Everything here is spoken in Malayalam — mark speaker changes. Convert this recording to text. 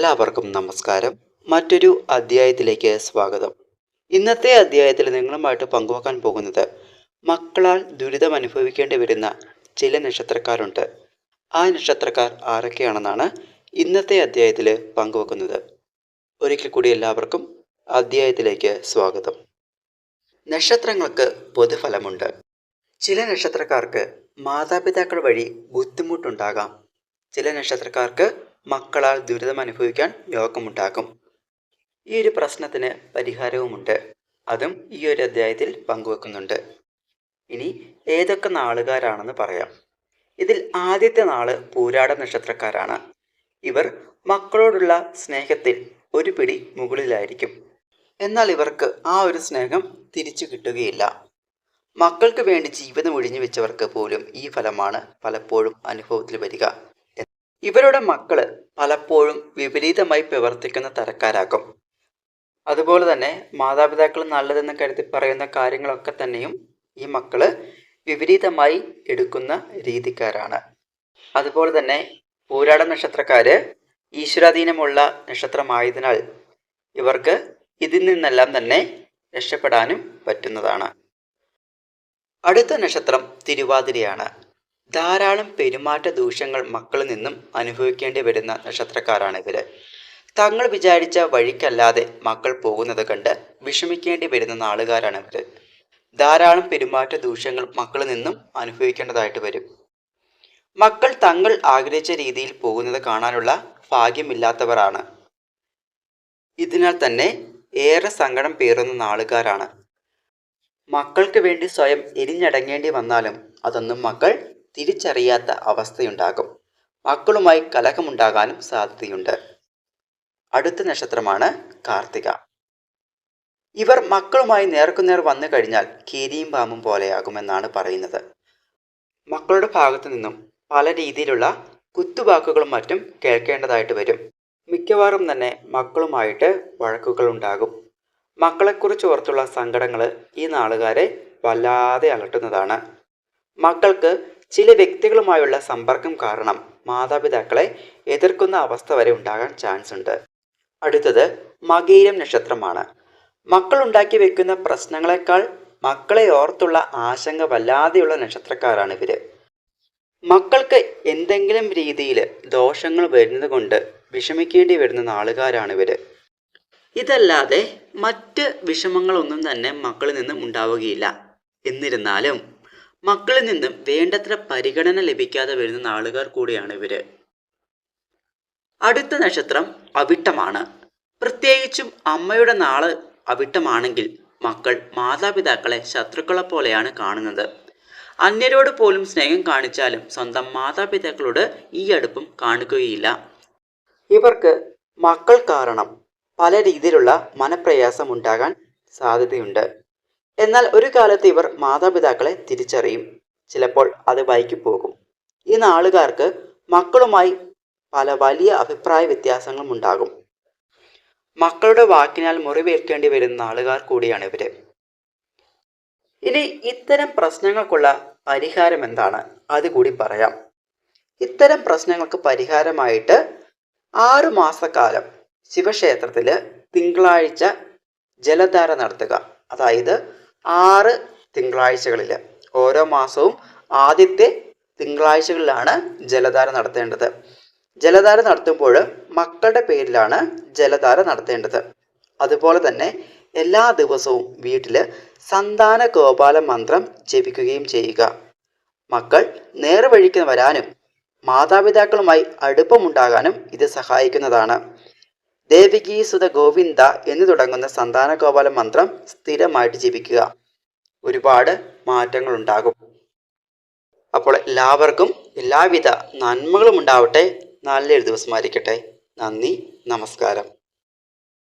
Speaker 1: എല്ലാവർക്കും നമസ്കാരം. മറ്റൊരു അധ്യായത്തിലേക്ക് സ്വാഗതം. ഇന്നത്തെ അധ്യായത്തിൽ നിങ്ങളുമായിട്ട് പങ്കുവെക്കാൻ പോകുന്നത് മക്കളാൽ ദുരിതം അനുഭവിക്കേണ്ടി വരുന്ന ചില നക്ഷത്രക്കാരുണ്ട്. ആ നക്ഷത്രക്കാർ ആരൊക്കെയാണെന്നാണ് ഇന്നത്തെ അധ്യായത്തിൽ പങ്കുവെക്കുന്നത്. ഒരിക്കൽ കൂടി എല്ലാവർക്കും അധ്യായത്തിലേക്ക് സ്വാഗതം. നക്ഷത്രങ്ങൾക്ക് പൊതുഫലമുണ്ട്. ചില നക്ഷത്രക്കാർക്ക് മാതാപിതാക്കൾ വഴി ബുദ്ധിമുട്ടുണ്ടാകാം. ചില നക്ഷത്രക്കാർക്ക് മക്കളാൽ ദുരിതം അനുഭവിക്കാൻ യോഗമുണ്ടാക്കും. ഈ ഒരു പ്രശ്നത്തിന് പരിഹാരവുമുണ്ട്. അതും ഈ ഒരു അധ്യായത്തിൽ പങ്കുവെക്കുന്നുണ്ട്. ഇനി ഏതൊക്കെ നാളുകാരാണെന്ന് പറയാം. ഇതിൽ ആദ്യത്തെ നാൾ പൂരാട നക്ഷത്രക്കാരാണ്. ഇവർ മക്കളോടുള്ള സ്നേഹത്തിൽ ഒരു പിടി മുകളിലായിരിക്കും. എന്നാൽ ഇവർക്ക് ആ ഒരു സ്നേഹം തിരിച്ചു കിട്ടുകയില്ല. മക്കൾക്ക് വേണ്ടി ജീവിതം ഒഴിഞ്ഞു വെച്ചവർക്ക് പോലും ഈ ഫലമാണ് പലപ്പോഴും അനുഭവത്തിൽ വരിക. ഇവരുടെ മക്കൾ പലപ്പോഴും വിപരീതമായി പ്രവർത്തിക്കുന്ന തരക്കാരാക്കും അതുപോലെ തന്നെ മാതാപിതാക്കൾ നല്ലതെന്ന് കരുതി പറയുന്ന കാര്യങ്ങളൊക്കെ തന്നെയും ഈ മക്കൾ വിപരീതമായി എടുക്കുന്ന രീതിക്കാരാണ്. അതുപോലെ തന്നെ പൂരാട നക്ഷത്രക്കാര് ഈശ്വരാധീനമുള്ള നക്ഷത്രമായതിനാൽ ഇവർക്ക് ഇതിൽ നിന്നെല്ലാം തന്നെ രക്ഷപ്പെടാനും പറ്റുന്നതാണ്. അടുത്ത നക്ഷത്രം തിരുവാതിരയാണ്. ധാരാളം പെരുമാറ്റ ദൂഷ്യങ്ങൾ മക്കളിൽ നിന്നും അനുഭവിക്കേണ്ടി വരുന്ന ഇവർ. തങ്ങൾ വിചാരിച്ച വഴിക്കല്ലാതെ മക്കൾ പോകുന്നത് കണ്ട് വിഷമിക്കേണ്ടി വരുന്ന നാളുകാരാണ് ഇവർ. ധാരാളം പെരുമാറ്റ ദൂഷ്യങ്ങൾ മക്കളിൽ നിന്നും അനുഭവിക്കേണ്ടതായിട്ട് വരും. മക്കൾ തങ്ങൾ ആഗ്രഹിച്ച രീതിയിൽ പോകുന്നത് കാണാനുള്ള ഭാഗ്യമില്ലാത്തവരാണ്. ഇതിനാൽ തന്നെ ഏറെ സങ്കടം പേറുന്ന നാളുകാരാണ്. മക്കൾക്ക് വേണ്ടി സ്വയം എരിഞ്ഞടങ്ങേണ്ടി വന്നാലും അതൊന്നും മക്കൾ തിരിച്ചറിയാത്ത അവസ്ഥയുണ്ടാകും. മക്കളുമായി കലഹമുണ്ടാകാനും സാധ്യതയുണ്ട്. അടുത്ത നക്ഷത്രമാണ് കാർത്തിക. ഇവർ മക്കളുമായി നേർക്കുനേർ വന്നു കഴിഞ്ഞാൽ കീരിയും പാമ്പും പോലെയാകുമെന്നാണ് പറയുന്നത്. മക്കളുടെ ഭാഗത്തു നിന്നും പല രീതിയിലുള്ള കുത്തുവാക്കുകളും മറ്റും കേൾക്കേണ്ടതായിട്ട് വരും. മിക്കവാറും തന്നെ മക്കളുമായിട്ട് വഴക്കുകൾ ഉണ്ടാകും. മക്കളെക്കുറിച്ച് ഓർത്തുള്ള സങ്കടങ്ങൾ ഈ നാളുകാരെ വല്ലാതെ അലട്ടുന്നതാണ്. മക്കൾക്ക് ചില വ്യക്തികളുമായുള്ള സമ്പർക്കം കാരണം മാതാപിതാക്കളെ എതിർക്കുന്ന അവസ്ഥ വരെ ഉണ്ടാകാൻ ചാൻസ് ഉണ്ട്. അടുത്തത് മകീരം നക്ഷത്രമാണ്. മക്കൾ ഉണ്ടാക്കി വെക്കുന്ന പ്രശ്നങ്ങളെക്കാൾ മക്കളെ ഓർത്തുള്ള ആശങ്ക വല്ലാതെയുള്ള നക്ഷത്രക്കാരാണ് ഇവർ. മക്കൾക്ക് എന്തെങ്കിലും രീതിയിൽ ദോഷങ്ങൾ വരുന്നത് കൊണ്ട് വിഷമിക്കേണ്ടി വരുന്ന നാളുകാരാണ് ഇവർ. ഇതല്ലാതെ മറ്റ് വിഷമങ്ങളൊന്നും തന്നെ മക്കളിൽ നിന്നും ഉണ്ടാവുകയില്ല. എന്നിരുന്നാലും മക്കളിൽ നിന്നും വേണ്ടത്ര പരിഗണന ലഭിക്കാതെ വരുന്ന നാളുകാർ കൂടിയാണ് ഇവർ. അടുത്ത നക്ഷത്രം അവിട്ടമാണ്. പ്രത്യേകിച്ചും അമ്മയുടെ നാൾ അവിട്ടമാണെങ്കിൽ മക്കൾ മാതാപിതാക്കളെ ശത്രുക്കളെ പോലെയാണ് കാണുന്നത്. അന്യരോട് പോലും സ്നേഹം കാണിച്ചാലും സ്വന്തം മാതാപിതാക്കളോട് ഈ അടുപ്പം കാണിക്കുകയില്ല. ഇവർക്ക് മക്കൾ കാരണം പല രീതിയിലുള്ള മനപ്രയാസം ഉണ്ടാകാൻ സാധ്യതയുണ്ട്. എന്നാൽ ഒരു കാലത്ത് ഇവർ മാതാപിതാക്കളെ തിരിച്ചറിയും. ചിലപ്പോൾ അത് വൈകി പോകും. ഈ നാളുകാർക്ക് മക്കളുമായി പല വലിയ അഭിപ്രായ വ്യത്യാസങ്ങളും ഉണ്ടാകും. മക്കളുടെ വാക്കിനാൽ മുറിവേൽക്കേണ്ടി വരുന്ന നാളുകാർ കൂടിയാണ് ഇവർ. ഇനി ഇത്തരം പ്രശ്നങ്ങൾക്കുള്ള പരിഹാരം എന്താണ്? അതുകൂടി പറയാം. ഇത്തരം പ്രശ്നങ്ങൾക്ക് പരിഹാരമായിട്ട് ആറു മാസക്കാലം ശിവക്ഷേത്രത്തിൽ തിങ്കളാഴ്ച ജലധാര നടത്തുക. അതായത് ആറ് തിങ്കളാഴ്ചകളിൽ ഓരോ മാസവും ആദ്യത്തെ തിങ്കളാഴ്ചകളിലാണ് ജലധാര നടത്തേണ്ടത്. ജലധാര നടത്തുമ്പോൾ മക്കളുടെ പേരിലാണ് ജലധാര നടത്തേണ്ടത്. അതുപോലെ തന്നെ എല്ലാ ദിവസവും വീട്ടിൽ സന്താന ഗോപാല മന്ത്രം ജപിക്കുകയും ചെയ്യുക. മക്കൾ നേർവഴിക്ക് വരാനും മാതാപിതാക്കളുമായി അടുപ്പമുണ്ടാകാനും ഇത് സഹായിക്കുന്നതാണ്. ദേവികി സുത ഗോവിന്ദ എന്ന് തുടങ്ങുന്ന സന്താന ഗോപാല മന്ത്രം സ്ഥിരമായിട്ട് ജപിക്കുക. ഒരുപാട് മാറ്റങ്ങൾ ഉണ്ടാകും. അപ്പോൾ എല്ലാവർക്കും എല്ലാവിധ നന്മകളും ഉണ്ടാവട്ടെ. നല്ലൊരു ദിവസമായിരിക്കട്ടെ നന്ദി നമസ്കാരം.